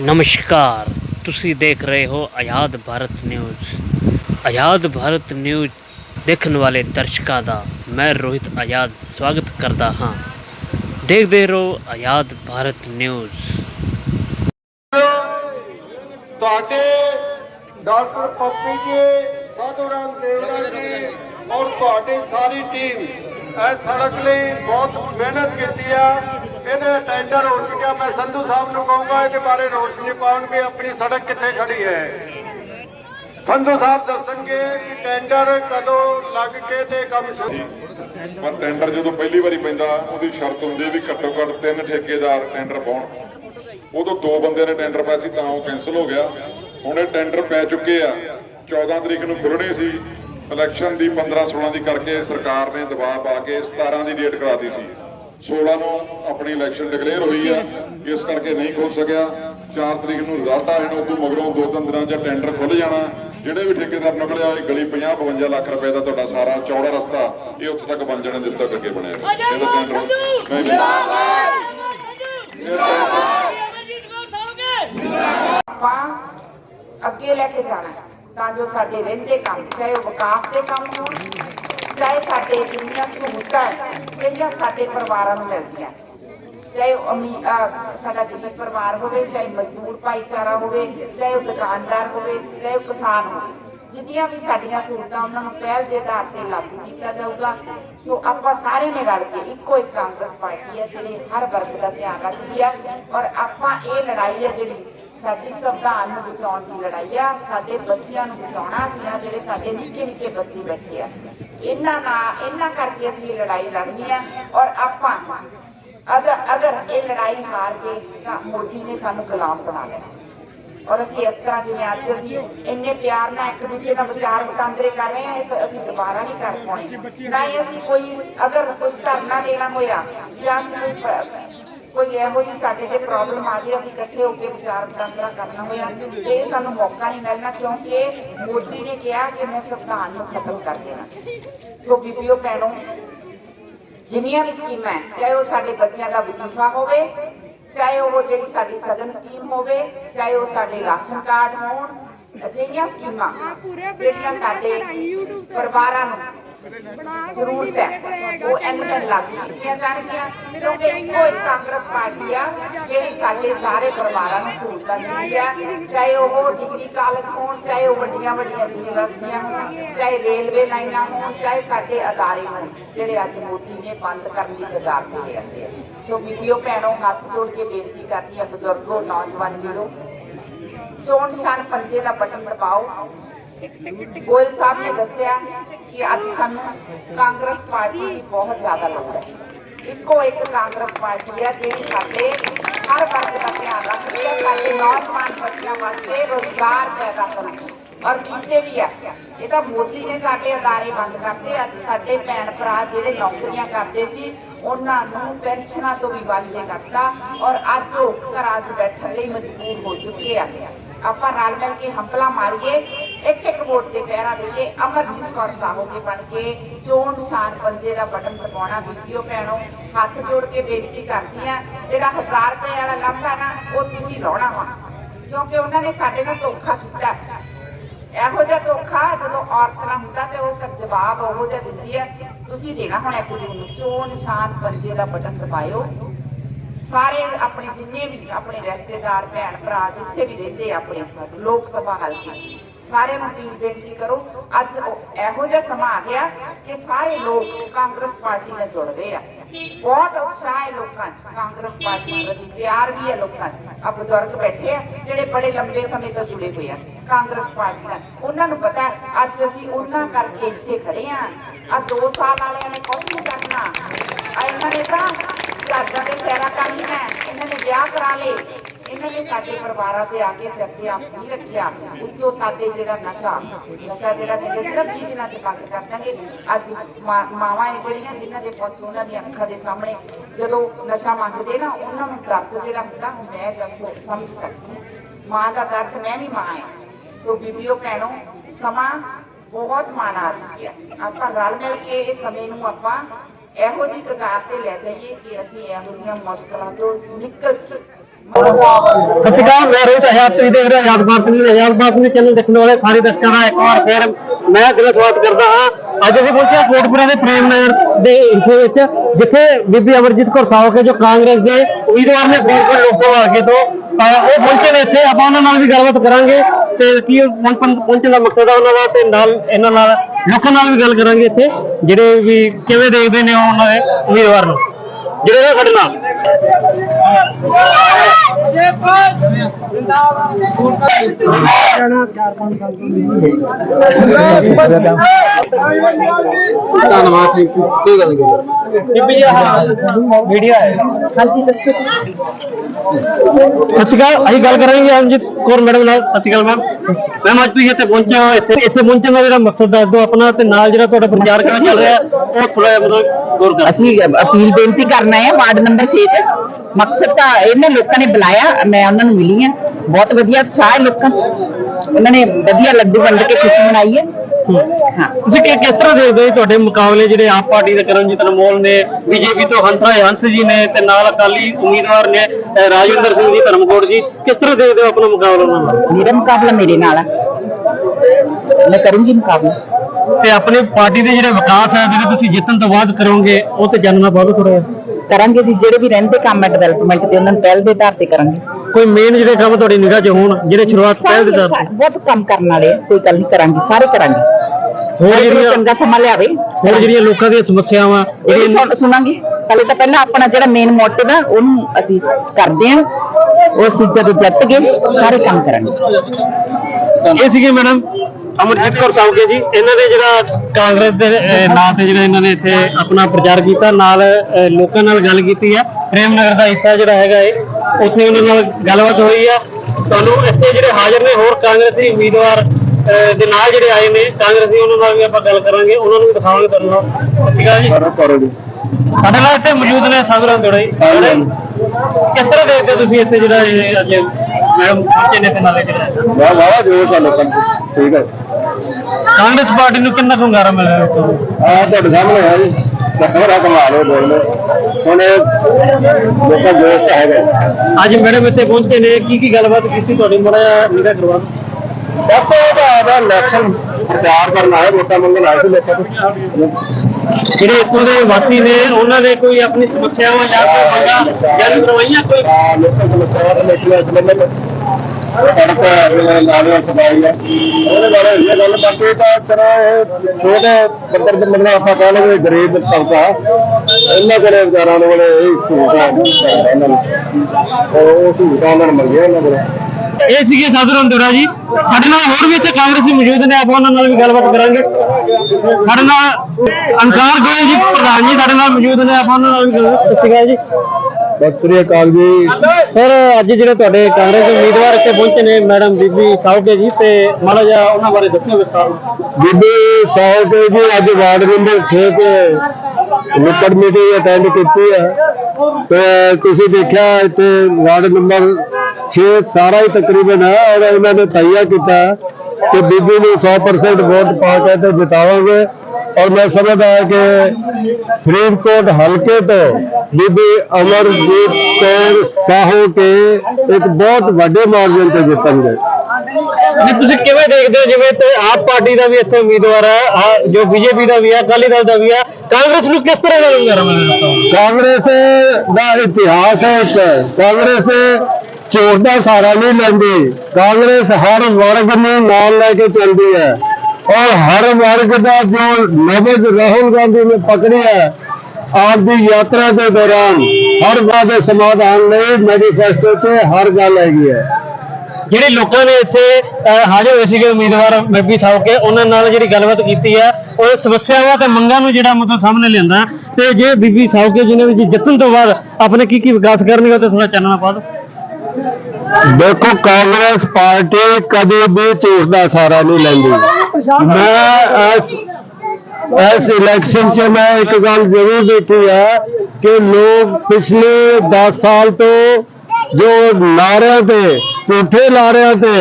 ਨਮਸਕਾਰ। ਤੁਸੀਂ ਦੇਖ ਰਹੇ ਹੋ ਆਜ਼ਾਦ ਭਾਰਤ ਨਿਊਜ਼। ਆਜ਼ਾਦ ਭਾਰਤ ਨਿਊਜ਼ ਦੇਖਣ ਵਾਲੇ ਦਰਸ਼ਕਾਂ ਦਾ ਮੈਂ ਰੋਹਿਤ ਆਜ਼ਾਦ ਸਵਾਗਤ ਕਰਦਾ ਹਾਂ। ਦੇਖਦੇ ਰਹੋ ਆਜ਼ਾਦ ਭਾਰਤ ਨਿਊਜ਼। ਤੁਹਾਡੇ ਡਾਕਟਰ ਪੱਪੀ ਜੀ, ਸਾਧੂ ਰਾਮ ਦੇਵਰਾ ਜੀ ਔਰ ਤੁਹਾਡੀ ਸਾਰੀ ਟੀਮ ਇਹ ਸੜਕ ਲਈ ਬਹੁਤ ਮਿਹਨਤ ਕੀਤੀ ਆ। ਇਹਦੇ ਟੈਂਡਰ ਹੋ ਚੁੱਕਿਆ। ਮੈਂ ਸੰਧੂ ਸਾਹਿਬ ਨੂੰ ਕਹੂੰਗਾ, ਇਹਦੇ ਬਾਰੇ ਰੋਸ਼ਨੀ ਪਾਉਣ ਵੀ ਆਪਣੀ ਸੜਕ ਕਿੱਥੇ ਖੜੀ ਹੈ। ਸੰਧੂ ਸਾਹਿਬ ਦੱਸਣਗੇ ਕਿ ਟੈਂਡਰ ਕਦੋਂ ਲੱਗ ਕੇ ਤੇ ਕੰਮ ਸ਼ੁਰੂ ਪਰ ਟੈਂਡਰ ਜਦੋਂ ਪਹਿਲੀ ਵਾਰੀ ਪੈਂਦਾ, ਉਹਦੀ ਸ਼ਰਤ ਹੁੰਦੀ ਵੀ ਘੱਟੋ ਘੱਟ ਤਿੰਨ ਠੇਕੇਦਾਰ ਟੈਂਡਰ ਪਾਉਣ। ਉਦੋਂ ਦੋ ਬੰਦੇ ਨੇ ਟੈਂਡਰ ਪਾਇਆ ਸੀ, ਤਾਂ ਉਹ ਕੈਨਸਲ ਹੋ ਗਿਆ। ਹੁਣ ਇਹ ਟੈਂਡਰ ਪੈ ਚੁੱਕੇ ਆ। 14 ਤਰੀਕ ਨੂੰ ਖੁੱਲਣੇ ਸੀ। ਇਲੈਕਸ਼ਨ ਦੀ 15 16 ਦੀ ਕਰਕੇ ਸਰਕਾਰ ਨੇ ਦਬਾਅ ਪਾ ਕੇ 17 ਦੀ ਡੇਟ ਕਰਾਤੀ ਸੀ। 16 ਨੂੰ ਆਪਣੀ ਇਲੈਕਸ਼ਨ ਡਿਕਲੇਅਰ ਹੋਈ ਆ ਇਸ ਕਰਕੇ ਨਹੀਂ ਖੁੱਲ ਸਕਿਆ। 4 ਤਰੀਕ ਨੂੰ ਰਿਜ਼ਲਟ ਆ ਜਾਣਾ ਉਦੋਂ ਮਗਰੋਂ ਦੋ ਤਿੰਨ ਦਿਨਾਂ 'ਚ ਟੈਂਡਰ ਖੁੱਲ ਜਾਣਾ। ਜਿਹੜੇ ਵੀ ਠੇਕੇਦਾਰ ਨਿਕਲਿਆ ਇਹ ਗਲੀ 50 52 ਲੱਖ ਰੁਪਏ ਦਾ ਤੁਹਾਡਾ ਸਾਰਾ ਚੌੜਾ ਰਸਤਾ ਇਹ ਉੱਥੇ ਤੱਕ ਬਣ ਜਾਣਾ ਜਿੱਥੇ ਤੱਕ ਅੱਗੇ ਬਣਿਆ ਇਹਦਾ ਟੈਂਡਰ ਆਪਾਂ ਅੱਗੇ ਲੈ ਕੇ ਜਾਣਾ ਹੈ, ਤਾਂ ਜੋ ਸਾਡੇ ਰਹਿੰਦੇ ਕੰਮ, ਚਾਹੇ ਉਹ ਵਿਕਾਸ ਦੇ ਕੰਮ ਹੋਣ, ਚਾਹੇ ਸਾਡੇ ਜਿੰਨੀਆਂ ਸਹੂਲਤਾਂ ਜਿਹੜੀਆਂ ਸਾਡੇ ਪਰਿਵਾਰਾਂ ਨੂੰ ਮਿਲਦੀਆਂ ਚਾਹੇ ਅਮੀ ਸਾਡਾ ਗਰੀਬ ਪਰਿਵਾਰ ਹੋਵੇ, ਚਾਹੇ ਮਜ਼ਦੂਰ ਭਾਈਚਾਰਾ ਹੋਵੇ, ਚਾਹੇ ਉਹ ਦੁਕਾਨਦਾਰ ਹੋਵੇ, ਚਾਹੇ ਉਹ ਕਿਸਾਨ ਹੋਵੇ, ਜਿੰਨੀਆਂ ਵੀ ਸਾਡੀਆਂ ਸਹੂਲਤਾਂ ਉਹਨਾਂ ਨੂੰ ਪਹਿਲ ਦੇ ਆਧਾਰ ਤੇ ਲਾਗੂ ਕੀਤਾ ਜਾਊਗਾ, ਸੋ ਆਪਾਂ ਸਾਰੇ ਨੇ ਰਲ ਕੇ ਇੱਕੋ ਇੱਕ ਕਾਂਗਰਸ ਪਾਰਟੀ ਹੈ, ਜਿਹੜੀ ਹਰ ਵਰਗ ਦਾ ਧਿਆਨ ਰੱਖਦੀ ਹੈ, ਔਰ ਆਪਾਂ ਇਹ ਲੜਾਈ ਹੈ ਜਿਹੜੀ ਸਾਡੀ ਸੰਵਿਧਾਨ ਨੂੰ ਬਚਾਉਣ ਦੀ ਲੜਾਈ ਆ, ਸਾਡੇ ਬੱਚਿਆਂ ਨੂੰ ਬਚਾਉਣਾ ਸੀ ਆ, ਜਿਹੜੇ ਸਾਡੇ ਨਿੱਕੇ ਨਿੱਕੇ ਬੱਚੇ ਬੈਠੇ ਆ। ਇਹਨਾਂ ਨਾਲ, ਇਹਨਾਂ ਕਰਕੇ ਅਸੀਂ ਲੜਾਈ ਲੜਨੀ ਆ ਔਰ ਆਪਾਂ ਅਗਰ ਅਗਰ ਇਹ ਲੜਾਈ ਹਾਰ ਗਏ ਤਾਂ ਮੋਦੀ ਨੇ ਸਾਨੂੰ ਗੁਲਾਮ ਬਣਾ ਲਿਆ ਔਰ ਅਸੀਂ ਇਸ ਤਰ੍ਹਾਂ ਜਿਵੇਂ ਅੱਜ ਅਸੀਂ ਇੰਨੇ ਪਿਆਰ ਨਾਲ ਇੱਕ ਦੂਜੇ ਨਾਲ ਵਿਚਾਰ ਵਟਾਂਦਰੇ ਕਰ ਰਹੇ ਹਾਂ, ਇਸ ਅਸੀਂ ਦੁਬਾਰਾ ਨਹੀਂ ਕਰ ਪਾਉਣੇ ਨਾ ਹੀ ਅਸੀਂ ਕੋਈ ਅਗਰ ਕੋਈ ਧਰਨਾ ਦੇਣਾ ਹੋਇਆ ਜਾਂ ਅਸੀਂ ਕੋਈ ਕੋਈ ਇਹੋ ਜਿਹੀ ਸਾਡੇ ਤੇ ਪ੍ਰੋਬਲਮ ਆ ਜੇ ਅਸੀਂ ਇਕੱਠੇ ਹੋ ਕੇ ਵਿਚਾਰ ਵਟਾਂਦਰਾ ਕਰਨਾ ਹੋਇਆ। ਇਹ ਸਾਨੂੰ ਮੌਕਾ ਨਹੀਂ ਮਿਲਣਾ ਕਿਉਂਕਿ ਮੋਦੀ ਨੇ ਕਿਹਾ ਕਿ ਮੈਂ ਸੰਵਿਧਾਨ ਨੂੰ ਖਤਮ ਕਰ ਦੇਣਾ। ਸੋ ਬੀਬੀਓ ਭੈਣੋ ਜਿੰਨੀਆਂ ਵੀ ਸਕੀਮਾਂ ਚਾਹੇ ਉਹ ਸਾਡੇ ਬੱਚਿਆਂ ਦਾ ਵਜ਼ੀਫਾ ਹੋਵੇ ਚਾਹੇ ਉਹ ਜਿਹੜੀ ਸਾਡੀ ਸਦਨ ਸਕੀਮ ਹੋਵੇ ਚਾਹੇ ਉਹ ਸਾਡੇ ਰਾਸ਼ਨ ਕਾਰਡ ਹੋਣ ਅਜਿਹੀਆਂ ਸਕੀਮਾਂ ਜਿਹੜੀਆਂ ਸਾਡੇ ਪਰਿਵਾਰਾਂ ਨੂੰ ਜ਼ਰੂਰਤ ਹੈ। ਉਹ ਇਹਨਾਂ ਲਾਗੂ ਕੀਤੀਆਂ ਜਾਣਗੀਆਂ, ਕਿਉਂਕਿ ਇੱਕੋ ਇੱਕ ਕਾਂਗਰਸ ਪਾਰਟੀ ਆ, ਜਿਹੜੀ ਸਾਡੇ ਸਾਰੇ ਪਰਿਵਾਰਾਂ ਨੂੰ ਸਹੂਲਤਾਂ ਦਿੰਦੀ ਆ। ਚਾਹੇ ਉਹ ਡਿਗਰੀ ਕਾਲਜ ਹੋਣ, ਚਾਹੇ ਉਹ ਵੱਡੀਆਂ ਵੱਡੀਆਂ ਯੂਨੀਵਰਸਿਟੀਆਂ ਹੋਣ, ਚਾਹੇ ਰੇਲਵੇ ਲਾਈਨਾਂ ਹੋਣ, ਚਾਹੇ ਸਾਡੇ ਅਦਾਰੇ ਹੋਣ, ਜਿਹੜੇ ਅੱਜ ਮੋਦੀ ਨੇ ਬੰਦ ਕਰਨ ਦੀ ਕਗਾਰ ਤੇ ਜਾਂਦੇ ਆ। ਸੋ ਬੀਬੀਓ ਭੈਣੋ, ਹੱਥ ਜੋੜ ਕੇ ਬੇਨਤੀ ਕਰਦੀ ਆ, ਬਜ਼ੁਰਗੋ, ਨੌਜਵਾਨ ਵੀਰੋ ਚੋਣ ਨਿਸ਼ਾਨ ਪੰਜੇ ਦਾ ਬਟਨ ਦਬਾਓ। ਗੋਇਲ ਸਾਹਿਬ ਨੇ ਦੱਸਿਆ ਕਿ ਅੱਜ ਸਾਨੂੰ ਕਾਂਗਰਸ ਪਾਰਟੀ ਦੀ ਬਹੁਤ ਜ਼ਿਆਦਾ ਲੋੜ ਹੈ। ਇੱਕੋ ਇੱਕ ਕਾਂਗਰਸ ਪਾਰਟੀ ਹੈ ਜਿਹੜੀ ਸਾਡੇ ਹਰ ਵਰਗ ਦਾ ਧਿਆਨ ਰੱਖਦੀ ਹੈ, ਸਾਡੇ ਨੌਜਵਾਨ ਬੱਚਿਆਂ ਵਾਸਤੇ ਰੋਜ਼ਗਾਰ ਪੈਦਾ ਕਰਦੀ ਔਰ ਕੀਤੇ ਵੀ ਆ। ਇਹ ਤਾਂ ਮੋਦੀ ਨੇ ਸਾਡੇ ਅਦਾਰੇ ਬੰਦ ਕਰਤੇ। ਅੱਜ ਸਾਡੇ ਭੈਣ ਭਰਾ ਜਿਹੜੇ ਨੌਕਰੀਆਂ ਕਰਦੇ ਸੀ, ਉਹਨਾਂ ਨੂੰ ਪੈਨਸ਼ਨਾਂ ਤੋਂ ਵੀ ਵਾਂਝੇ ਕਰਤਾ ਔਰ ਅੱਜ ਉਹ ਘਰਾਂ 'ਚ ਬੈਠਣ ਲਈ ਮਜਬੂਰ ਹੋ ਚੁੱਕੇ ਆ। ਆਪਾਂ ਰਲ ਮਿਲ ਕੇ ਹੰਪਲਾ ਮਾਰੀਏ। ਇੱਕ ਇੱਕ ਵੋਟ ਤੇ ਪਹਿਰਾ ਦਈਏ ਅਮਰਜੀਤ ਕੌਰ ਸਾਹੋ ਬਣ ਕੇ ਚੋਣ ਨਿਸ਼ਾਨ ਪੰਜੇ ਦਾ ਬਟਨ ਦਬਾਉਣਾ ਵੀਡੀਓ ਭੈਣੋ, ਹੱਥ ਜੋੜ ਕੇ ਬੇਨਤੀ ਕਰਦੀ ਆ ਜਿਹੜਾ 1000 ਰੁਪਏ ਵਾਲਾ ਲੰਬਾ ਨਾ, ਉਹ ਤੁਸੀਂ ਲਾਉਣਾ ਵਾ। ਕਿਉਂਕਿ ਉਹਨਾਂ ਨੇ ਸਾਡੇ ਨਾਲ ਧੋਖਾ ਕੀਤਾ। ਇਹੋ ਜਿਹਾ ਧੋਖਾ ਜਦੋਂ ਔਰਤ ਨਾਲ ਹੁੰਦਾ ਤੇ ਉਹ ਜਵਾਬ ਉਹੋ ਜਿਹਾ ਦਿੰਦੀ ਹੈ, ਤੁਸੀਂ ਦੇਣਾ ਹੁਣ ਇੱਕ ਨੂੰ। ਚੋਣ ਨਿਸ਼ਾਨ ਪੰਜੇ ਦਾ ਬਟਨ ਦਬਾਇਓ। ਸਾਰੇ ਆਪਣੇ ਜਿੰਨੇ ਵੀ ਆਪਣੇ ਰਿਸ਼ਤੇਦਾਰ ਭੈਣ ਭਰਾ ਜਿੱਥੇ ਵੀ ਰਹਿੰਦੇ ਆਪਣੇ ਲੋਕ ਸਭਾ ਹਲਕੇ। ਸਾਰਿਆਂ ਨੂੰ ਅਪੀਲ ਬੇਨਤੀ ਕਰੋ, ਅੱਜ ਇਹੋ ਜਿਹਾ ਸਮਾਂ ਆ ਗਿਆ ਕਿ ਸਾਰੇ ਲੋਕ ਕਾਂਗਰਸ ਪਾਰਟੀ ਨਾਲ ਜੁੜ ਰਹੇ ਆ। ਬਹੁਤ ਉਤਸ਼ਾਹ ਹੈ ਲੋਕਾਂ 'ਚ, ਕਾਂਗਰਸ ਪਾਰਟੀ ਪ੍ਰਤੀ ਪਿਆਰ ਵੀ ਹੈ ਲੋਕਾਂ 'ਚ। ਆ ਬਜ਼ੁਰਗ ਬੈਠੇ ਆ, ਜਿਹੜੇ ਬੜੇ ਲੰਬੇ ਸਮੇਂ ਤੋਂ ਜੁੜੇ ਹੋਏ ਆ, ਕਾਂਗਰਸ ਪਾਰਟੀ ਨਾਲ। ਉਹਨਾਂ ਨੂੰ ਪਤਾ ਅੱਜ ਅਸੀਂ ਉਹਨਾਂ ਕਰਕੇ ਇੱਥੇ ਖੜੇ ਆ। ਆ 2 ਸਾਲ ਵਾਲਿਆਂ ਨੇ ਕੁਝ ਨਹੀਂ ਕਰਨਾ। ਇਹਨਾਂ ਨੇ ਤਾਂ ਜਹਾਜ਼ਾਂ ਦੇ ਸੈਰਾ ਕਰਨੀਆਂ, ਇਹਨਾਂ ਨੇ ਵਿਆਹ ਕਰਾ ਲਏ। ਇਹਨਾਂ ਨੇ ਸਾਡੇ ਪਰਿਵਾਰਾਂ ਤੇ ਆ ਕੇ ਸਿਰ ਤੇ ਆਪ ਨਹੀਂ ਰੱਖਿਆ। ਉੱਤੋਂ ਸਾਡੇ ਜਿਹੜਾ ਨਸ਼ਾ ਨਸ਼ਾ ਜਿਹੜਾ ਕਿ ਸਿਰਫ 20 ਦਿਨਾਂ ਚ ਬੰਦ ਕਰ ਦਾਂਗੇ ਅੱਜ ਮਾਵਾਂ ਇਹ ਜਿਹੜੀਆਂ ਜਿਨ੍ਹਾਂ ਦੇ ਪੁੱਤ, ਉਹਨਾਂ ਦੀਆਂ ਅੱਖਾਂ ਦੇ ਸਾਹਮਣੇ ਜਦੋਂ ਨਸ਼ਾ ਮੰਗਦੇ ਨਾ, ਉਹਨਾਂ ਨੂੰ ਦਰਦ ਜਿਹੜਾ ਹੁੰਦਾ ਮੈਂ ਜਸ ਸਮਝ ਸਕਦੀ ਮਾਂ ਦਾ ਦਰਦ, ਮੈਂ ਵੀ ਮਾਂ ਹਾਂ। ਸੋ ਬੀਬੀਓ, ਭੈਣੋ, ਸਮਾਂ ਬਹੁਤ ਮਾੜਾ ਆ ਚੁੱਕਿਆ। ਆਪਾਂ ਰਲ ਮਿਲ ਕੇ ਇਸ ਸਮੇਂ ਨੂੰ ਆਪਾਂ ਇਹੋ ਜਿਹੀ ਕਗਾਰ ਤੇ ਲੈ ਜਾਈਏ ਕਿ ਅਸੀਂ ਇਹੋ ਜਿਹੀਆਂ ਮੁਸ਼ਕਲਾਂ ਤੋਂ ਨਿਕਲ ਜਾਈਏ ਸਤਿ ਸ਼੍ਰੀ ਅਕਾਲ, ਮੈਂ ਰੋਹਿਤ ਆਜ਼ਾਦ ਤੁਸੀਂ ਦੇਖ ਰਹੇ ਹੋ Azad Bharat news. Azad Bharat news channel ਦੇਖਣ ਵਾਲੇ ਸਾਰੇ ਦਰਸ਼ਕਾਂ ਦਾ ਇੱਕ ਵਾਰ ਫਿਰ ਮੈਂ ਦਿਲੋਂ ਸਵਾਗਤ ਕਰਦਾ ਹਾਂ। ਅੱਜ ਅਸੀਂ ਪਹੁੰਚੇ ਹਾਂ ਕੋਟਪੁਰਾ ਦੇ ਪ੍ਰੇਮ ਨਗਰ ਦੇ ਹਿੱਸੇ ਵਿੱਚ, ਜਿੱਥੇ ਬੀਬੀ ਅਮਰਜੀਤ ਕੌਰ ਸਾਹੋਕੇ ਜੋ ਕਾਂਗਰਸ ਦੇ ਉਮੀਦਵਾਰ ਨੇ ਫਰੀਦਕੋਟ ਲੋਕ ਸਭਾ ਹਲਕੇ ਤੋਂ ਅਹ ਉਹ ਪਹੁੰਚੇ ਨੇ ਇੱਥੇ। ਆਪਾਂ ਉਹਨਾਂ ਨਾਲ ਵੀ ਗੱਲਬਾਤ ਕਰਾਂਗੇ ਤੇ ਕੀ ਪਹੁੰਚਣ ਦਾ ਮਕਸਦ ਹੈ ਉਹਨਾਂ ਦਾ ਤੇ ਨਾਲ ਇਹਨਾਂ ਨਾਲ, ਲੋਕਾਂ ਨਾਲ ਵੀ ਗੱਲ ਕਰਾਂਗੇ ਇੱਥੇ, ਜਿਹੜੇ ਵੀ ਕਿਵੇਂ ਦੇਖਦੇ ਨੇ ਉਹਨਾਂ ਦੇ ਉਮੀਦਵਾਰ ਨੂੰ। ਜਿਹੜੇ ਨੇ ਸਾਡੇ ਨਾਲ ਧੰਨਵਾਦ ਜੀ ਕੋਈ ਗੱਲ ਨਹੀਂ। ਬੀਬੀ ਜੀ ਆਹ ਮੀਡੀਆ ਹੈ। ਹਾਂਜੀ ਦੱਸੋ ਸ਼੍ਰੀ ਅਕਾਲ ਅਸੀਂ ਗੱਲ ਕਰਾਂਗੇ ਅਮਜੀਤ ਕੌਰ ਮੈਡਮ ਨਾਲ ਸਤਿ ਸ਼੍ਰੀ ਅਕਾਲ ਮੈਮ। ਮੈਮ ਅੱਜ ਤੁਸੀਂ ਇੱਥੇ ਪਹੁੰਚੇ ਹੋ ਇੱਥੇ ਇੱਥੇ ਪਹੁੰਚਣ ਦਾ ਜਿਹੜਾ ਮਕਸਦ ਦੱਸ ਦਿਓ ਆਪਣਾ ਤੇ ਨਾਲ ਜਿਹੜਾ ਤੁਹਾਡਾ ਪ੍ਰਚਾਰ ਕਿਵੇਂ ਚੱਲ ਰਿਹਾ ਉਹ ਥੋੜਾ ਜਿਹਾ ਮਤਲਬ ਗੌਰ ਕਰ। ਅਸੀਂ ਅਪੀਲ ਬੇਨਤੀ ਕਰਨਾ ਹੈ ਵਾਰਡ ਨੰਬਰ 6 ਚ। ਮਕਸਦ ਤਾਂ ਇਹਨਾਂ ਲੋਕਾਂ ਨੇ ਬੁਲਾਇਆ ਮੈਂ ਉਹਨਾਂ ਨੂੰ ਮਿਲੀ ਹਾਂ। ਬਹੁਤ ਵਧੀਆ ਉਤਸ਼ਾਹ ਹੈ ਲੋਕਾਂ 'ਚ। ਉਹਨਾਂ ਨੇ ਵਧੀਆ ਲੱਡੂ ਵੰਡ ਕੇ ਖੁਸ਼ੀ ਮਨਾਈ ਹੈ। ਹਾਂ। ਤੁਸੀਂ ਕਿ ਕਿਸ ਤਰ੍ਹਾਂ ਦੇਖਦੇ ਹੋ ਤੁਹਾਡੇ ਮੁਕਾਬਲੇ ਜਿਹੜੇ ਆਪ ਪਾਰਟੀ ਦੇ ਕਰਮਜੀਤ ਅਨਮੋਲ ਨੇ ਬੀਜੇਪੀ ਤੋਂ ਹੰਸਰਾਜ ਹੰਸ ਜੀ ਨੇ ਤੇ ਨਾਲ ਅਕਾਲੀ ਉਮੀਦਵਾਰ ਨੇ ਅਹ ਰਾਜਿੰਦਰ ਸਿੰਘ ਜੀ ਧਰਮਕੋਟ ਜੀ ਕਿਸ ਤਰ੍ਹਾਂ ਦੇਖਦੇ ਹੋ ਆਪਣਾ ਮੁਕਾਬਲਾ ਉਹਨਾਂ ਨਾਲ ਮੇਰਾ ਮੁਕਾਬਲਾ ਮੇਰੇ ਨਾਲ ਹੈ ਮੈਂ ਕਰੂੰਗੀ ਮੁਕਾਬਲਾ। ਤੇ ਆਪਣੀ ਪਾਰਟੀ ਦੇ ਜਿਹੜੇ ਵਿਕਾਸ ਹੈ ਜਿਹੜੇ ਤੁਸੀਂ ਜਿੱਤਣ ਤੋਂ ਬਾਅਦ ਕਰੋਗੇ ਉਹ ਤੇ ਜਾਣਨਾ ਬਹੁਤ ਥੋੜਾ ਕਰਾਂਗੇ ਜੀ ਜਿਹੜੇ ਵੀ ਰਹਿੰਦੇ ਕੰਮ ਹੈ ਡਿਵੈਲਪਮੈਂਟ ਦੇ ਉਹਨਾਂ ਨੂੰ ਪਹਿਲ ਦੇ ਆਧਾਰ ਤੇ ਕਰਾਂਗੇ। ਕੋਈ ਮੇਨ ਜਿਹੜੇ ਕੰਮ ਤੁਹਾਡੀ ਨਿਗਾਹ 'ਚ ਹੋਣ ਜਿਹੜੇ ਸ਼ੁਰੂਆਤ ਪਹਿਲ ਦੇ ਸਾਰੇ- ਦਰ ਬਹੁਤ ਕੰਮ ਕਰਨ ਵਾਲੇ ਆ, ਕੋਈ ਗੱਲ ਨਹੀਂ ਕਰਾਂਗੇ ਸਾਰੇ ਕਰਾਂਗੇ। ਹੋਰ ਕੋਈ ਜਿਹੜੀਆਂ ਚੰਗਾ ਸਮਾਂ ਲਿਆਵੇ। ਹੋਰ ਜਿਹੜੀਆਂ ਲੋਕਾਂ ਦੀਆਂ ਸਮੱਸਿਆਵਾਂ ਇਹ ਵੀ ਜਿਹੜੀਆਂ ਸੁਣ- ਸੁਣਾਂਗੇ। ਪਹਿਲੇ ਤਾਂ ਪਹਿਲਾਂ ਆਪਣਾ ਜਿਹੜਾ ਮੇਨ ਮੋਟਿਵ ਹੈ ਉਹਨੂੰ ਅਸੀਂ ਕਰਦੇ ਹਾਂ। ਉਹ ਅਸੀਂ ਜਦੋਂ ਜਿੱਤ ਗਏ ਸਾਰੇ ਕੰਮ ਕਰਾਂਗੇ। ਇਹ ਸੀਗੇ ਮੈਡਮ ਅਮਰਜੀਤ ਕੌਰ ਸਾਹੂਕੇ ਜੀ। ਇਹਨਾਂ ਨੇ ਜਿਹੜਾ ਕਾਂਗਰਸ ਦੇ ਅਹ, ਨਾਂ ਤੇ ਜਿਹੜਾ ਇਹਨਾਂ ਨੇ ਇੱਥੇ ਆਪਣਾ ਪ੍ਰਚਾਰ ਕੀਤਾ ਨਾਲ ਅਹ, ਲੋਕਾਂ ਨਾਲ ਗੱਲ ਕੀਤੀ ਹੈ ਪ੍ਰੇਮ ਨਗਰ ਦਾ ਹਿੱਸਾ ਜਿਹੜਾ ਹੈਗਾ ਏ ਉੱਥੇ ਉਹਨਾਂ ਨਾਲ ਗੱਲਬਾਤ ਹੋਈ ਆ। ਤੁਹਾਨੂੰ ਇੱਥੇ ਜਿਹੜੇ ਹਾਜ਼ਰ ਨੇ ਹੋਰ ਕਾਂਗਰਸੀ ਉਮੀਦਵਾਰ ਦੇ ਨਾਲ ਜਿਹੜੇ ਆਏ ਨੇ ਕਾਂਗਰਸੀ ਉਹਨਾਂ ਨਾਲ ਵੀ ਆਪਾਂ ਗੱਲ ਕਰਾਂਗੇ। ਉਹਨਾਂ ਨੂੰ ਵੀ ਦਿਖਾਵਾਂਗੇ ਤੁਹਾਨੂੰ ਸ਼੍ਰੀ ਅਕਾਲ ਜੀ। ਸਾਡੇ ਨਾਲ ਇੱਥੇ ਮੌਜੂਦ ਨੇ ਸਾਧੂਰਾਮ ਦੋੜਾ ਜੀ ਕਿਸ ਤਰ੍ਹਾਂ ਦੇਖਦੇ ਹੋ ਤੁਸੀਂ ਇੱਥੇ ਜਿਹੜਾ ਅੱਜ ਮੈਡਮ ਪਹੁੰਚੇ ਨੇ ਤੇ ਨਾਲੇ ਜਿਹੜਾ ਵਾਹ ਵਾਹ ਜੋਸ਼ ਆ ਲੋਕਾਂ ਠੀਕ ਹੈ। ਕਾਂਗਰਸ ਪਾਰਟੀ ਨੂੰ ਕਿੰਨਾ ਹੁੰਗਾਰਾ ਮਿਲ ਰਿਹਾ ਉੱਥੋਂ ਆ ਤੁਹਾਡੇ ਸਾਹਮਣੇ ਹੈ ਜੀ। ਬੜਾ ਕਮਾਲ ਹੋ ਬੋਲਦੇ ਹੁਣ ਇਹ ਲੋਕਾਂ ਜੋਸ਼ ਤਾਂ ਹੈਗਾ ਅੱਜ ਮੈਡਮ ਇੱਥੇ ਪਹੁੰਚੇ ਨੇ। ਕੀ ਕੀ ਗੱਲਬਾਤ ਕੀਤੀ ਤੁਹਾਡੀ? ਮੜਾ ਨਿਗਾ ਕਰਵਾ। ਬਸ ਉਹਦਾ ਆਦਾ ਇਲੈਕਸ਼ਨ ਪ੍ਰਚਾਰ ਕਰਨ ਆਏ ਵੋਟਾਂ ਮੰਗਣ ਆਏ ਸੀ ਲੋਕਾਂ ਤੋਂ। ਜਿਹੜੇ ਇੱਥੋਂ ਦੇ ਵਾਸੀ ਨੇ ਉਹਨਾਂ ਨੇ ਕੋਈ ਆਪਣੀ ਸਮੱਸਿਆਵਾਂ ਜਾਂ ਕੋਈ ਮੰਗਾਂ ਜਾਰੀ ਕਰਵਾਈਆਂ ਕੋਈ? ਲੋਕਾਂ ਕੋਲ ਪ੍ਰਚਾਰ ਲੈ ਕੇ ਅੱਜ ਸੜਕ ਜਿਵੇਂ ਨਾਲੀਆਂ ਹੈ ਉਹਦੇ ਬਾਰੇ ਇਹ ਗੱਲ ਬਾਕੀ ਤਾਂ ਚਲੋ ਇਹ ਛੋਟੇ ਪੱਧਰ ਤੇ ਮਤਲਬ ਆਪਾਂ ਕਹ ਲਈਏ ਗਰੀਬ ਤਬਕਾ ਇਹਨਾਂ ਕੋਲੇ ਵਿਚਾਰਾਂ ਦੇ ਕੋਲੇ ਇਹ ਸਹੂਲਤਾਂ ਇਹਨਾਂ ਨੂੰ ਉਹ ਸਹੂਲਤਾਂ ਉਹਨਾਂ ਨੂੰ ਮਿਲਦੀਆਂ ਇਹਨਾਂ ਕੋਲੇ ਇਹ ਸੀਗੇ ਸਾਧੂਰਾਮ ਦੋਰਾ ਜੀ। ਸਾਡੇ ਨਾਲ ਹੋਰ ਵੀ ਇੱਥੇ ਕਾਂਗਰਸੀ ਮੌਜੂਦ ਨੇ, ਆਪਾਂ ਉਹਨਾਂ ਨਾਲ ਵੀ ਗੱਲਬਾਤ ਕਰਾਂਗੇ। ਸਾਡੇ ਨਾਲ ਅਨਕਾਰ ਗੋਇਲ ਜੀ, ਪ੍ਰਧਾਨ ਜੀ ਸਾਡੇ ਨਾਲ ਮੌਜੂਦ ਨੇ, ਆਪਾਂ ਉਹਨਾਂ ਨਾਲ ਵੀ ਗੱਲਬਾਤ ਸਤਿ ਸ਼੍ਰੀ ਅਕਾਲ ਜੀ। ਸਤਿ ਸ੍ਰੀ ਅਕਾਲ ਜੀ। ਸਰ ਅੱਜ ਜਿਹੜੇ ਤੁਹਾਡੇ ਕਾਂਗਰਸ ਦੇ ਉਮੀਦਵਾਰ ਇੱਥੇ ਪਹੁੰਚੇ ਨੇ ਮੈਡਮ ਬੀਬੀ ਸਾਹੂਕੇ ਜੀ ਤੇ ਮਾੜਾ ਜਿਹਾ ਉਹਨਾਂ ਬਾਰੇ ਦੱਸਿਓ ਵਿਸਤਾਰ ਨਾਲ। ਬੀਬੀ ਸੌ ਕੇ ਜੀ ਅੱਜ ਵਾਰਡ ਨੰਬਰ 6 ਤੇ ਨੁੱਕੜ ਮੀਟਿੰਗ ਅਟੈਂਡ ਕੀਤੀ ਹੈ। ਤੇ ਤੁਸੀਂ ਦੇਖਿਆ ਇੱਥੇ ਵਾਰਡ ਨੰਬਰ 6 ਸਾਰਾ ਹੀ ਤਕਰੀਬਨ ਹੈ ਔਰ ਇਹਨਾਂ ਨੇ ਤੈਯਾ ਕੀਤਾ ਕਿ ਬੀਬੀ ਨੂੰ 100% ਵੋਟ ਪਾ ਕੇ ਤੇ ਜਿਤਾਵਾਂਗੇ। ਔਰ ਮੈਂ ਸਮਝਦਾ ਹਾਂ ਕਿ ਫਰੀਦਕੋਟ ਹਲਕੇ ਤੋਂ ਬੀਬੀ ਅਮਰਜੀਤ ਕੌਰ ਸਾਹੋ ਕੇ ਇੱਕ ਬਹੁਤ ਵੱਡੇ ਮਾਰਜਨ ਤੇ ਜਿੱਤਣਗੇ। ਨਹੀਂ ਤੁਸੀਂ ਕਿਵੇਂ ਦੇਖਦੇ ਹੋ? ਜਿਵੇਂ ਤੇ ਆਪ ਪਾਰਟੀ ਦਾ ਵੀ ਇੱਥੇ ਉਮੀਦਵਾਰ ਹੈ ਜੋ ਬੀਜੇਪੀ ਦਾ ਵੀ ਹੈ ਅਕਾਲੀ ਦਲ ਦਾ ਵੀ ਹੈ ਕਾਂਗਰਸ ਨੂੰ ਕਿਸ ਤਰ੍ਹਾਂ ਦਾ ਮਿਲੇਗਾ ਕਾਂਗਰਸ ਦਾ ਇਤਿਹਾਸ ਹੈ ਇੱਕ। ਕਾਂਗਰਸ ਝੂਠ ਦਾ ਸਹਾਰਾ ਨਹੀਂ ਲੈਂਦੀ। ਕਾਂਗਰਸ ਹਰ ਵਰਗ ਨੂੰ ਨਾਲ ਲੈ ਕੇ ਚੱਲਦੀ ਹੈ। ਔਰ ਹਰ ਵਰਗ ਦਾ ਜੋ ਨਬਜ਼ ਰਾਹੁਲ ਗਾਂਧੀ ਨੇ ਪਕੜਿਆ ਹੈ ਆਪ ਦੀ ਯਾਤਰਾ ਦੇ ਦੌਰਾਨ ਹਰ ਬਾਤ ਦੇ ਸਮਾਧਾਨ ਲਈ ਮੈਨੀਫੈਸਟੋ 'ਚ ਹਰ ਗੱਲ ਹੈਗੀ ਹੈ। ਜਿਹੜੇ ਲੋਕਾਂ ਨੇ ਇੱਥੇ ਹਾਜ਼ਰ ਹੋਏ ਸੀਗੇ ਉਮੀਦਵਾਰ ਬੀਬੀ ਸਾਹਿਬ ਕੇ ਉਹਨਾਂ ਨਾਲ ਜਿਹੜੀ ਗੱਲਬਾਤ ਕੀਤੀ ਹੈ ਉਹ ਸਮੱਸਿਆਵਾਂ ਤੇ ਮੰਗਾਂ ਨੂੰ ਜਿਹੜਾ ਮਤਲਬ ਸਾਹਮਣੇ ਲਿਆਂਦਾ ਤੇ ਜੇ ਬੀਬੀ ਸਾਹਿਬ ਕੇ ਜਿਹਨੇ ਵੀ ਜਿੱਤਣ ਤੋਂ ਬਾਅਦ ਆਪਣੇ ਕੀ ਕੀ ਵਿਕਾਸ ਕਰਨਗੇ ਤੇ ਥੋੜਾ ਚਾਨਣਾ ਪਾ ਦਿਓ। ਦੇਖੋ ਕਾਂਗਰਸ ਪਾਰਟੀ ਕਦੇ ਵੀ ਝੂਠ ਦਾ ਸਹਾਰਾ ਨਹੀਂ ਲੈਂਦੀ। ਮੈਂ ਇਸ ਇਸ ਇਲੈਕਸ਼ਨ 'ਚ ਮੈਂ ਇੱਕ ਗੱਲ ਜ਼ਰੂਰ ਦੇਖੀ ਹੈ ਕਿ ਲੋਕ ਪਿਛਲੇ 10 ਸਾਲ ਤੋਂ ਜੋ ਨਾਰਿਆਂ ਤੇ ਝੂਠੇ ਨਾਰਿਆਂ ਤੇ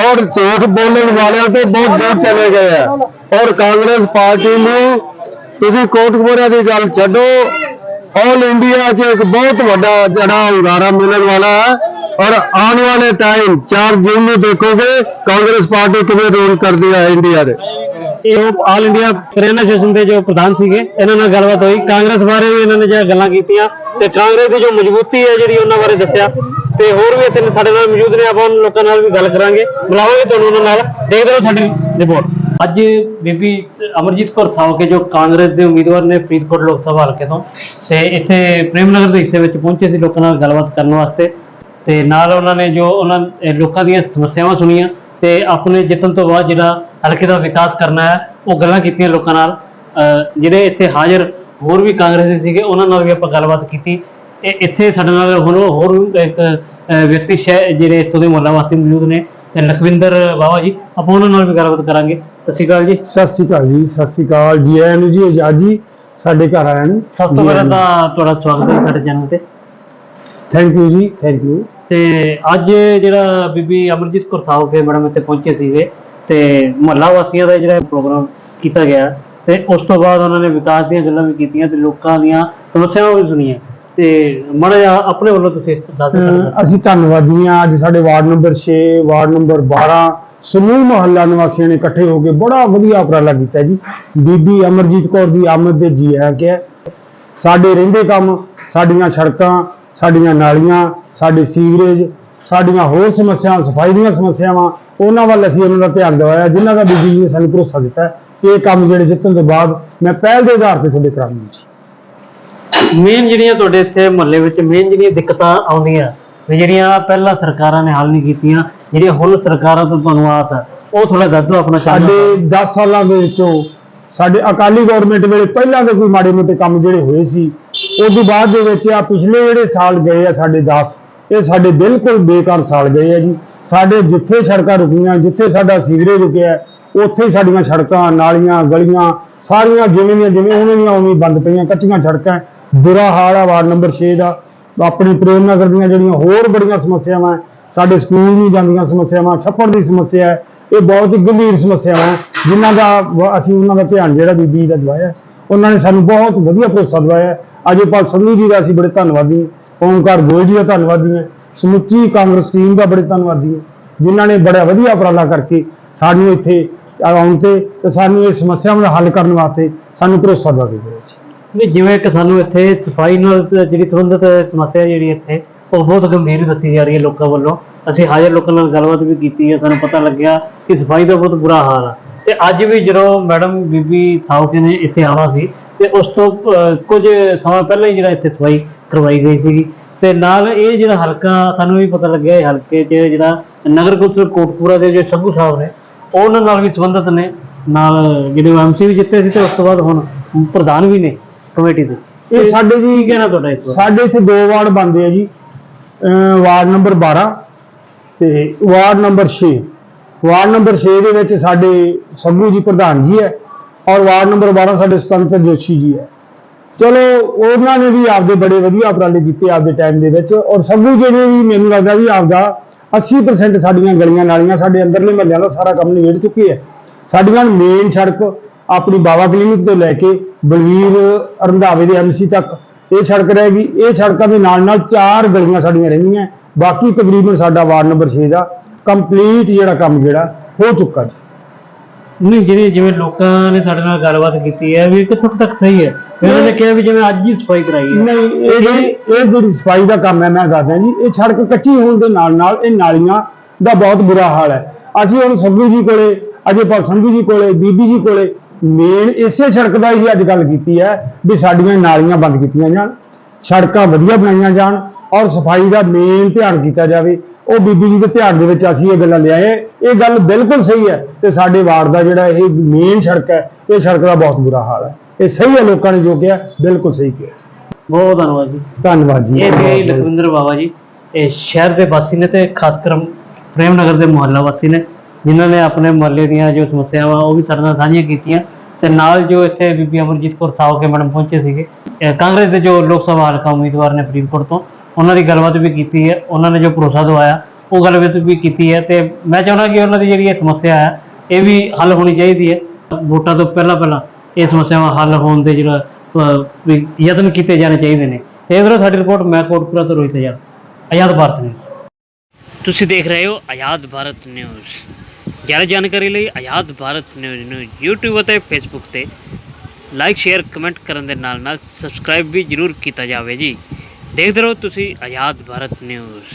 ਔਰ ਝੂਠ ਬੋਲਣ ਵਾਲਿਆਂ ਤੇ ਬਹੁਤ ਦੂਰ ਚਲੇ ਗਏ ਆ। ਔਰ ਕਾਂਗਰਸ ਪਾਰਟੀ ਨੂੰ ਤੁਸੀਂ ਕੋਟਕਪੂਰਾ ਦੀ ਗੱਲ ਛੱਡੋ ਆਲ ਇੰਡੀਆ 'ਚ ਇੱਕ ਬਹੁਤ ਵੱਡਾ ਜਿਹੜਾ ਹੁੰਗਾਰਾ ਮਿਲਣ ਵਾਲਾ ਹੈ ਔਰ ਆਉਣ ਵਾਲੇ ਟਾਈਮ ਚਾਰ ਜੂਨ ਨੂੰ ਦੇਖੋਗੇ ਕਾਂਗਰਸ ਪਾਰਟੀ ਕਿਵੇਂ ਰੋਲ ਕਰਦੀ ਹੈ ਇੰਡੀਆ ਦੇ। ਇਹ ਆਲ ਇੰਡੀਆ ਕਰਿਆਨਾ ਸੈਸ਼ਨ ਦੇ ਜੋ ਪ੍ਰਧਾਨ ਸੀਗੇ, ਇਹਨਾਂ ਨਾਲ ਗੱਲਬਾਤ ਹੋਈ। ਕਾਂਗਰਸ ਬਾਰੇ ਵੀ ਇਹਨਾਂ ਨੇ ਜਿਹੜਾ ਗੱਲਾਂ ਕੀਤੀਆਂ ਤੇ ਕਾਂਗਰਸ ਦੀ ਜੋ ਮਜ਼ਬੂਤੀ ਹੈ ਜਿਹੜੀ ਉਹਨਾਂ ਬਾਰੇ ਦੱਸਿਆ ਤੇ ਹੋਰ ਵੀ ਇੱਥੇ ਸਾਡੇ ਨਾਲ ਮੌਜੂਦ ਨੇ, ਆਪਾਂ ਉਹਨਾਂ ਲੋਕਾਂ ਨਾਲ ਵੀ ਗੱਲ ਕਰਾਂਗੇ। ਬੁਲਾਵਾਂਗੇ ਤੁਹਾਨੂੰ ਉਹਨਾਂ ਨਾਲ। ਦੇਖਦੇ ਰਹੋ ਸਾਡੀ ਰਿਪੋਰਟ ਅੱਜ ਬੀਬੀ ਅਮਰਜੀਤ ਕੌਰ ਥਾਓਕੇ ਜੋ ਕਾਂਗਰਸ ਦੇ ਉਮੀਦਵਾਰ ਨੇ ਫਰੀਦਕੋਟ ਲੋਕ ਸਭਾ ਹਲਕੇ ਤੋਂ, ਤੇ ਇੱਥੇ ਪ੍ਰੇਮ ਨਗਰ ਦੇ ਹਿੱਸੇ ਵਿੱਚ ਪਹੁੰਚੇ ਸੀ, ਲੋਕਾਂ ਨਾਲ ਗੱਲਬਾਤ ਕਰਨ ਵਾਸਤੇ। ਤੇ ਨਾਲ ਉਹਨਾਂ ਨੇ ਜੋ ਉਹਨਾਂ ਇਹ ਲੋਕਾਂ ਦੀਆਂ ਸਮੱਸਿਆਵਾਂ ਸੁਣੀਆਂ ਤੇ ਆਪਣੇ ਜਿੱਤਣ ਤੋਂ ਬਾਅਦ ਜਿਹੜਾ ਹਲਕੇ ਦਾ ਵਿਕਾਸ ਕਰਨਾ ਹੈ ਉਹ ਗੱਲਾਂ ਕੀਤੀਆਂ ਲੋਕਾਂ ਨਾਲ। ਜਿਹੜੇ ਇੱਥੇ ਹਾਜ਼ਰ ਹੋਰ ਵੀ ਕਾਂਗਰਸੀ ਸੀਗੇ ਉਹਨਾਂ ਨਾਲ ਵੀ ਆਪਾਂ ਗੱਲਬਾਤ ਕੀਤੀ। ਇਹ ਇੱਥੇ ਸਾਡੇ ਨਾਲ ਹੁਣ ਹੋਰ ਵੀ ਇੱਕ ਵਿਅਕਤੀ ਸ਼ਹਿ ਜਿਹੜੇ ਇੱਥੋਂ ਦੇ ਮੁਹੱਲਾ ਵਾਸੀ ਮੌਜੂਦ ਨੇ ਤੇ ਲਖਵਿੰਦਰ ਬਾਵਾ ਜੀ ਆਪਾਂ ਉਹਨਾਂ ਨਾਲ ਵੀ ਗੱਲਬਾਤ ਕਰਾਂਗੇ। ਸਤਿ ਸ਼੍ਰੀ ਅਕਾਲ ਜੀ। ਸਤਿ ਸ਼੍ਰੀ ਅਕਾਲ ਜੀ ਸਤਿ ਸ਼੍ਰੀ ਅਕਾਲ ਜੀ। ਆਇਆਂ ਨੂੰ ਜੀ ਆਜ਼ਾਦ ਜੀ ਸਾਡੇ ਘਰ ਆਇਆਂ ਨੂੰ। ਸਭ ਤੋਂ ਪਹਿਲਾਂ ਤਾਂ ਤੁਹਾਡਾ ਸਵਾਗਤ ਹੈ ਸਾਡੇ ਚੈਨਲ ਤੇ। ਥੈਂਕ ਯੂ ਜੀ ਥੈਂਕ ਯੂ ਤੇ ਅੱਜ ਜਿਹੜਾ ਬੀਬੀ ਅਮਰਜੀਤ ਕੌਰ ਸਾਹੋਕੇ ਮੈਡਮ ਇੱਥੇ ਪਹੁੰਚੇ ਸੀਗੇ ਤੇ ਮੁਹੱਲਾ ਵਾਸੀਆਂ ਦਾ ਜਿਹੜਾ ਪ੍ਰੋਗਰਾਮ ਕੀਤਾ ਗਿਆ ਤੇ ਉਸ ਤੋਂ ਬਾਅਦ ਉਹਨਾਂ ਨੇ ਵਿਕਾਸ ਦੀਆਂ ਗੱਲਾਂ ਵੀ ਕੀਤੀਆਂ ਤੇ ਲੋਕਾਂ ਦੀਆਂ ਸਮੱਸਿਆਵਾਂ ਵੀ ਸੁਣੀਆਂ। ਤੇ ਮਾੜਾ ਜਿਹਾ ਆਪਣੇ ਵੱਲੋਂ ਤੁਸੀਂ ਦੱਸ ਦਿਓ। ਅਸੀਂ ਧੰਨਵਾਦੀ ਹਾਂ ਅੱਜ ਸਾਡੇ ਵਾਰਡ ਨੰਬਰ 6 ਵਾਰਡ ਨੰਬਰ 12 ਸਮੂਹ ਮੁਹੱਲਾ ਨਿਵਾਸੀਆਂ ਨੇ ਇਕੱਠੇ ਹੋ ਕੇ ਬੜਾ ਵਧੀਆ ਉਪਰਾਲਾ ਕੀਤਾ ਜੀ। ਬੀਬੀ ਅਮਰਜੀਤ ਕੌਰ ਦੀ ਆਮਦ ਦੇ ਜੀ ਆਇਆਂ ਕਿਹਾ ਸਾਡੇ ਰਹਿੰਦੇ ਕੰਮ ਸਾਡੀਆਂ ਸੜਕਾਂ ਸਾਡੀਆਂ ਨਾਲੀਆਂ ਸਾਡੇ ਸੀਵਰੇਜ ਸਾਡੀਆਂ ਹੋਰ ਸਮੱਸਿਆਵਾਂ ਸਫ਼ਾਈ ਦੀਆਂ ਸਮੱਸਿਆਵਾਂ ਉਹਨਾਂ ਵੱਲ ਅਸੀਂ ਉਹਨਾਂ ਦਾ ਧਿਆਨ ਦਿਵਾਇਆ ਜਿਨ੍ਹਾਂ ਦਾ ਬੀਬੀ ਜੀ ਨੇ ਸਾਨੂੰ ਭਰੋਸਾ ਦਿੱਤਾ ਕਿ ਇਹ ਕੰਮ ਜਿਹੜੇ ਜਿੱਤਣ ਤੋਂ ਬਾਅਦ ਮੈਂ ਪਹਿਲ ਦੇ ਆਧਾਰ ਤੇ ਤੁਹਾਡੇ ਕਰਾਂਗੀ ਜੀ ਮੇਨ ਜਿਹੜੀਆਂ ਤੁਹਾਡੇ ਇੱਥੇ ਮੁਹੱਲੇ ਵਿੱਚ ਮੇਨ ਜਿਹੜੀਆਂ ਦਿੱਕਤਾਂ ਆਉਂਦੀਆਂ ਵੀ ਜਿਹੜੀਆਂ ਪਹਿਲਾਂ ਸਰਕਾਰਾਂ ਨੇ ਹੱਲ ਨਹੀਂ ਕੀਤੀਆਂ ਜਿਹੜੀਆਂ ਹੁਣ ਸਰਕਾਰਾਂ ਤੋਂ ਤੁਹਾਨੂੰ ਆਸ ਹੈ ਉਹ ਥੋੜਾ ਦੱਸ ਦਿਓ ਆਪਣਾ ਸਾਡੇ 10 ਸਾਲਾਂ ਦੇ ਵਿੱਚੋਂ ਸਾਡੇ ਅਕਾਲੀ ਗਵਰਨਮੈਂਟ ਵੇਲੇ ਪਹਿਲਾਂ ਦੇ ਕੋਈ ਮਾੜੇ ਮੋਟੇ ਕੰਮ ਜਿਹੜੇ ਹੋਏ ਸੀ ਉਸ ਤੋਂ ਬਾਅਦ ਦੇ ਵਿੱਚ ਆ ਪਿਛਲੇ ਜਿਹੜੇ ਸਾਲ ਗਏ ਆ ਸਾਡੇ 10 ਇਹ ਸਾਡੇ ਬਿਲਕੁਲ ਬੇਕਾਰ ਸਾਲ ਗਏ ਆ ਜੀ। ਸਾਡੇ ਜਿੱਥੇ ਸੜਕਾਂ ਰੁਕੀਆਂ ਜਿੱਥੇ ਸਾਡਾ ਸੀਵਰੇਜ ਰੁਕਿਆ ਉੱਥੇ ਸਾਡੀਆਂ ਸੜਕਾਂ ਨਾਲੀਆਂ ਗਲੀਆਂ ਸਾਰੀਆਂ ਜਿਵੇਂ ਦੀਆਂ ਜਿਵੇਂ ਉਹਨਾਂ ਦੀਆਂ ਉਵੇਂ ਬੰਦ ਪਈਆਂ ਕੱਚੀਆਂ ਸੜਕਾਂ ਬੁਰਾ ਹਾਲ ਆ ਵਾਰਡ ਨੰਬਰ 6 ਦਾ। ਆਪਣੇ ਪ੍ਰੇਮ ਨਗਰ ਦੀਆਂ ਜਿਹੜੀਆਂ ਹੋਰ ਬੜੀਆਂ ਸਮੱਸਿਆਵਾਂ ਹੈ, ਸਾਡੇ ਸਕੂਲ ਨਹੀਂ ਜਾਂਦੀਆਂ ਸਮੱਸਿਆਵਾਂ ਛੱਪੜ ਦੀ ਸਮੱਸਿਆ ਹੈ ਇਹ ਬਹੁਤ ਹੀ ਗੰਭੀਰ ਸਮੱਸਿਆਵਾਂ ਹੈ, ਜਿਨ੍ਹਾਂ ਦਾ ਅਸੀਂ ਉਹਨਾਂ ਦਾ ਧਿਆਨ ਜਿਹੜਾ ਬੀਬੀ ਦਾ ਦਵਾਇਆ ਉਹਨਾਂ ਨੇ ਸਾਨੂੰ ਬਹੁਤ ਵਧੀਆ ਭਰੋਸਾ ਦਵਾਇਆ ਅਜੇਪਾਲ ਸੰਧੂ ਜੀ ਦਾ ਅਸੀਂ ਬੜੇ ਧੰਨਵਾਦੀ ਹਾਂ, ਓਮਕਾਰ ਗੋਇਲ ਜੀ ਦਾ ਧੰਨਵਾਦੀ ਹਾਂ, ਸਮੁੱਚੀ ਕਾਂਗਰਸ ਟੀਮ ਦਾ ਬੜੇ ਧੰਨਵਾਦੀ ਹਾਂ, ਜਿਨ੍ਹਾਂ ਨੇ ਬੜਾ ਵਧੀਆ ਉਪਰਾਲਾ ਕਰਕੇ ਸਾਨੂੰ ਇੱਥੇ ਆਉਣ ਤੇ ਤੇ ਸਾਨੂੰ ਇਹ ਸਮੱਸਿਆਵਾਂ ਦਾ ਹੱਲ ਕਰਨ ਵਾਸਤੇ ਸਾਨੂੰ ਭਰੋਸਾ ਦਵਾ ਜੀ। ਜਿਵੇਂ ਕਿ ਸਾਨੂੰ ਇੱਥੇ ਸਫ਼ਾਈ ਨਾਲ ਜਿਹੜੀ ਸੰਬੰਧਿਤ ਸਮੱਸਿਆ ਜਿਹੜੀ ਇੱਥੇ, ਉਹ ਬਹੁਤ ਗੰਭੀਰ ਦੱਸੀ ਜਾ ਰਹੀ ਹੈ ਲੋਕਾਂ ਵੱਲੋਂ। ਅਸੀਂ ਹਾਜ਼ਰ ਲੋਕਾਂ ਨਾਲ ਗੱਲਬਾਤ ਵੀ ਕੀਤੀ ਹੈ, ਸਾਨੂੰ ਪਤਾ ਲੱਗਿਆ ਕਿ ਸਫ਼ਾਈ ਦਾ ਬਹੁਤ ਬੁਰਾ ਹਾਲ ਹੈ ਤੇ ਅੱਜ ਵੀ ਜਦੋਂ ਮੈਡਮ ਬੀਬੀ ਸਾਊਕੇ ਨੇ ਇੱਥੇ ਆਉਣਾ ਸੀ ਤੇ ਉਸ ਤੋਂ ਕੁਝ ਸਮਾਂ ਪਹਿਲਾਂ ਹੀ ਜਿਹੜਾ ਇੱਥੇ ਸਫ਼ਾਈ ਕਰਵਾਈ ਗਈ ਸੀਗੀ। ਤੇ ਨਾਲ ਇਹ ਜਿਹੜਾ ਹਲਕਾ ਸਾਨੂੰ ਵੀ ਪਤਾ ਲੱਗਿਆ ਇਹ ਹਲਕੇ 'ਚ ਜਿਹੜਾ ਨਗਰ ਕੌਂਸਲ ਕੋਟਪੂਰਾ ਦੇ ਜੋ ਸੰਧੂ ਸਾਹਿਬ ਨੇ ਉਹਨਾਂ ਨਾਲ ਵੀ ਸੰਬੰਧਿਤ ਨੇ। ਨਾਲ ਜਿਹੜੇ ਐਮਸੀ ਵੀ ਜਿੱਤੇ ਸੀ ਤੇ ਉਸ ਤੋਂ ਬਾਅਦ ਹੁਣ ਪ੍ਰਧਾਨ ਵੀ ਨੇ ਕਮੇਟੀ ਦੇ। ਇਹ ਸਾਡੇ ਜੀ ਕੀ ਕਹਿਣਾ ਤੁਹਾਡਾ ਬਾਰੇ? ਸਾਡੇ ਇੱਥੇ ਦੋ ਵਾਰਡ ਬਣਦੇ ਆ ਜੀ। ਵਾਰਡ ਨੰਬਰ 12 ਤੇ ਵਾਰਡ ਨੰਬਰ 6 ਵਾਰਡ ਨੰਬਰ 6 ਦੇ ਵਿੱਚ ਸਾਡੇ ਸੰਭੂ ਜੀ ਪ੍ਰਧਾਨ ਜੀ ਹੈ। ਔਰ ਵਾਰਡ ਨੰਬਰ 12 ਸਾਡੇ ਸੁਤੰਤਰ ਜੋਸ਼ੀ ਜੀ ਹੈ। ਚਲੋ, ਉਹਨਾਂ ਨੇ ਵੀ ਆਪਦੇ ਬੜੇ ਵਧੀਆ ਉਪਰਾਲੇ ਕੀਤੇ ਆਪਦੇ ਟਾਈਮ ਦੇ ਵਿੱਚ ਔਰ ਸੰਭੂ ਜੀ ਵੀ ਮੈਨੂੰ ਲੱਗਦਾ ਵੀ ਆਪਦਾ 80% ਸਾਡੀਆਂ ਗਲੀਆਂ ਨਾਲੀਆਂ ਸਾਡੇ ਅੰਦਰਲੇ ਮਹੱਲਿਆਂ ਦਾ ਸਾਰਾ ਕੰਮ ਨਿਬੇੜ ਚੁੱਕੇ ਹੈ। ਸਾਡੀਆਂ ਮੇਨ ਸੜਕ ਆਪਣੀ ਬਾਵਾ ਕਲੀਨਿਕ ਤੋਂ ਲੈ ਕੇ ਬਲਵੀਰ ਰੰਧਾਵੇ ਦੇ ਐਮਸੀ ਤੱਕ ਇਹ ਸੜਕ ਰਹੇਗੀ। ਇਹ ਸੜਕਾਂ ਦੇ ਨਾਲ ਨਾਲ ਚਾਰ ਗਲੀਆਂ ਸਾਡੀਆਂ ਰਹਿੰਦੀਆਂ। ਬਾਕੀ ਤਕਰੀਬਨ ਸਾਡਾ ਵਾਰਡ ਨੰਬਰ 6 ਦਾ ਕੰਪਲੀਟ ਜਿਹੜਾ ਕੰਮ ਜਿਹੜਾ ਹੋ ਚੁੱਕਾ ਜੀ। ਨਹੀਂ ਜਿਹੜੇ ਜਿਵੇਂ ਲੋਕਾਂ ਨੇ ਸਾਡੇ ਨਾਲ ਗੱਲਬਾਤ ਕੀਤੀ ਹੈ ਵੀ ਕਿੱਥੋਂ ਤੱਕ ਸਹੀ ਹੈ? ਇਹਨਾਂ ਨੇ ਕਿਹਾ ਵੀ ਜਿਵੇਂ ਅੱਜ ਹੀ ਸਫ਼ਾਈ ਕਰਾਈ ਹੈ। ਨਹੀਂ ਇਹ ਜਿਹੜੀ ਇਹ ਜਿਹੜੀ ਸਫ਼ਾਈ ਦਾ ਕੰਮ ਹੈ ਮੈਂ ਦੱਸਦਾ ਜੀ ਇਹ ਸੜਕ ਕੱਚੀ ਹੋਣ ਦੇ ਨਾਲ ਨਾਲ ਇਹ ਨਾਲੀਆਂ ਦਾ ਬਹੁਤ ਬੁਰਾ ਹਾਲ ਹੈ। ਅਸੀਂ ਹੁਣ ਸੰਧੂ ਜੀ ਕੋਲੇ ਅਜੇਪਾਲ ਸੰਧੂ ਜੀ ਕੋਲੇ ਬੀਬੀ ਜੀ ਕੋਲੇ ਮੇਨ ਇਸੇ ਸੜਕ ਦਾ ਹੀ ਅੱਜ ਗੱਲ ਕੀਤੀ ਹੈ ਵੀ ਸਾਡੀਆਂ ਨਾਲੀਆਂ ਬੰਦ ਕੀਤੀਆਂ ਜਾਣ ਸੜਕਾਂ ਵਧੀਆ ਬਣਾਈਆਂ ਜਾਣ ਔਰ ਸਫ਼ਾਈ ਦਾ ਮੇਨ ਧਿਆਨ ਕੀਤਾ ਜਾਵੇ। ਉਹ ਬੀਬੀ ਜੀ ਦੇ ਧਿਆਨ ਦੇ ਵਿੱਚ ਅਸੀਂ ਇਹ ਗੱਲਾਂ ਲਿਆਏ ਇਹ ਗੱਲ ਬਿਲਕੁਲ ਸਹੀ ਹੈ ਤੇ ਸਾਡੇ ਵਾਰਡ ਦਾ ਜਿਹੜਾ ਇਹ ਮੇਨ ਸੜਕ ਹੈ ਇਹ ਸੜਕ ਦਾ ਬਹੁਤ ਬੁਰਾ ਹਾਲ ਹੈ। ਇਹ ਸਹੀ ਹੈ ਲੋਕਾਂ ਨੇ ਜੋ ਕਿਹਾ ਬਿਲਕੁਲ ਸਹੀ ਕਿਹਾ। ਬਹੁਤ ਧੰਨਵਾਦ ਜੀ। ਧੰਨਵਾਦ ਜੀ। ਇਹ ਸੀ ਲਖਵਿੰਦਰ ਬਾਬਾ ਜੀ ਇਹ ਸ਼ਹਿਰ ਦੇ ਵਾਸੀ ਨੇ ਤੇ ਖਾਸ ਕਰ ਪ੍ਰੇਮ ਨਗਰ ਦੇ ਮੁਹੱਲਾ ਵਾਸੀ ਨੇ ਜਿਨ੍ਹਾਂ ਨੇ ਆਪਣੇ ਮੁਹੱਲੇ ਦੀਆਂ ਜੋ ਸਮੱਸਿਆਵਾਂ ਉਹ ਵੀ ਸਾਡੇ ਨਾਲ ਸਾਂਝੀਆਂ ਕੀਤੀਆਂ। ਤੇ ਨਾਲ ਜੋ ਇੱਥੇ ਬੀਬੀ ਅਮਰਜੀਤ ਕੌਰ ਸਾਹੋਕੇ ਮੈਡਮ ਪਹੁੰਚੇ ਸੀਗੇ ਕਾਂਗਰਸ ਦੇ ਜੋ ਲੋਕ ਸਭਾ ਹਲਕਾ ਉਮੀਦਵਾਰ ਨੇ ਫਰੀਦਕੋਟ ਤੋਂ ਉਹਨਾਂ ਦੀ ਗੱਲਬਾਤ ਵੀ ਕੀਤੀ ਹੈ, ਉਹਨਾਂ ਨੇ ਜੋ ਭਰੋਸਾ ਦਵਾਇਆ, ਉਹ ਗੱਲਬਾਤ ਵੀ ਕੀਤੀ ਹੈ ਤੇ ਮੈਂ ਚਾਹੁੰਦਾ ਕਿ ਉਹਨਾਂ ਦੀ ਜਿਹੜੀ ਇਹ ਸਮੱਸਿਆ ਹੈ, ਇਹ ਵੀ ਹੱਲ ਹੋਣੀ ਚਾਹੀਦੀ ਹੈ। ਵੋਟਾਂ ਤੋਂ ਪਹਿਲਾਂ ਪਹਿਲਾਂ ਇਹ ਸਮੱਸਿਆਵਾਂ ਹੱਲ ਹੋਣ ਦੇ ਜਿਹੜਾ ਯਤਨ ਕੀਤੇ ਜਾਣੇ ਚਾਹੀਦੇ ਨੇ। ਇਹ ਵੀਰੋ, ਸਾਡੀ ਰਿਪੋਰਟ ਮੈਂ ਕੋਟਪੁਰਾ ਤੋਂ ਰੋਹਿਤ ਆਜ਼ਾਦ ਆਜ਼ਾਦ ਭਾਰਤ ਨਿਊਜ਼। ਤੁਸੀਂ ਦੇਖ ਰਹੇ ਹੋ ਆਜ਼ਾਦ ਭਾਰਤ ਨਿਊਜ਼। ਜ਼ਿਆਦਾ ਜਾਣਕਾਰੀ ਲਈ ਆਜ਼ਾਦ ਭਾਰਤ ਨਿਊਜ਼ ਨੂੰ YouTube ਅਤੇ Facebook ਤੇ ਲਾਈਕ, ਸ਼ੇਅਰ, ਕਮੈਂਟ ਕਰਨ ਦੇ ਨਾਲ ਨਾਲ ਸਬਸਕ੍ਰਾਈਬ ਵੀ ਜਰੂਰ ਕੀਤਾ ਜਾਵੇ ਜੀ। ਦੇਖਦੇ ਰਹੋ ਤੁਸੀਂ ਆਜ਼ਾਦ ਭਾਰਤ ਨਿਊਜ਼।